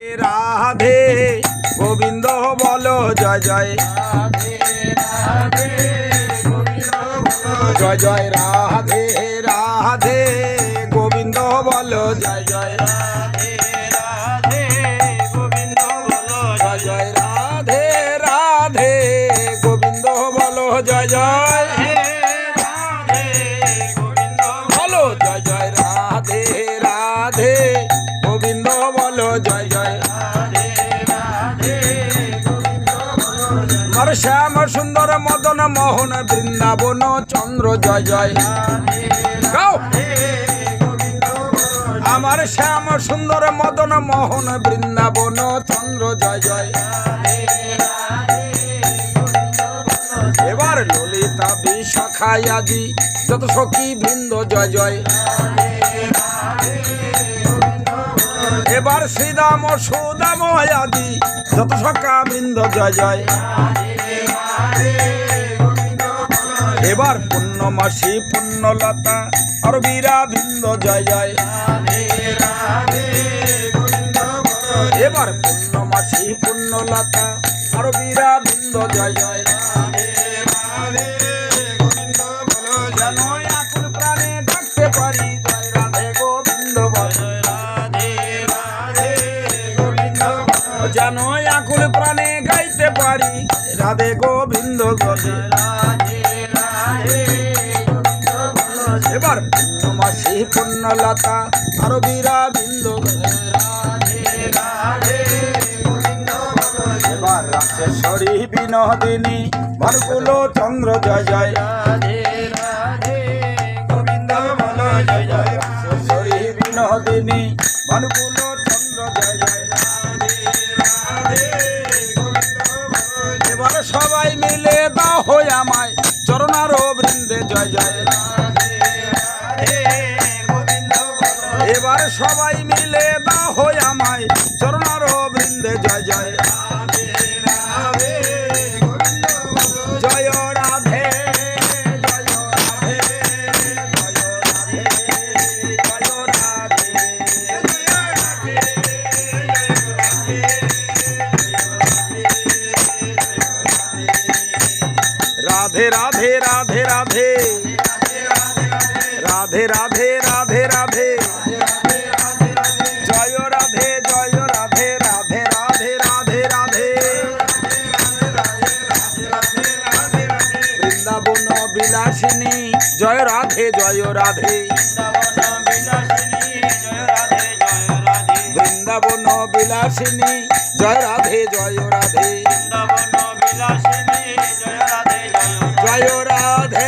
রাধে গোবিন্দ বলো জয় জয়। জয় জয়। রাধে রাধে গোবিন্দ বলো জয় জয়। জয় জয়। রাধে রাধে গোবিন্দ বলো জয় জয়। আমার শ্যাম সুন্দর মদন মোহন বৃন্দাবন চন্দ্র জয় জয়। আমার শ্যাম সুন্দর মদন মোহন বৃন্দাবন চন্দ্র জয় জয়। এবার ললিতা বিশাখাই আজি, যত সখী বৃন্দ জয় জয়। এবার শ্রীদাম সুদাম আদি যত সখা বৃন্দ জয় জয়। এবার পূর্ণমাসী পূর্ণলতা আর বীরা বৃন্দ জয় জয়। এবার পূর্ণমাসী পূর্ণলতা আর বীরা জয় জয়। যেন গাইতে রাধে গোবিন্দ বলে। এবার পূর্ণমাসী পুণ্যলতা আর বীরা বিন্দ এবার রাজেশ্বরী বিনোদিনী ভরকুল চন্দ্র জয় জয়। গোবিন্দ জয় জয় রাজেশ্বরী বিনোদিনী ভরকুল সবাই মিলে বা হয়ে আমায়। চরণার বৃন্দে, জয় জয়। এবার সবাই মিলে বা হয়ে আমায়। চরণার বৃন্দে, জয় জয়। রাধে রাধে রাধে রাধে। রাধে রাধে রাধে রাধে। জয় রাধে জয় রাধে রাধে রাধে রাধে রাধে। বৃন্দাবন বিলাসিনী, জয় রাধে জয় রাধে। বৃন্দাবন বিলাসিনী, জয় রাধে জয় রাধে। জয় जयो राधे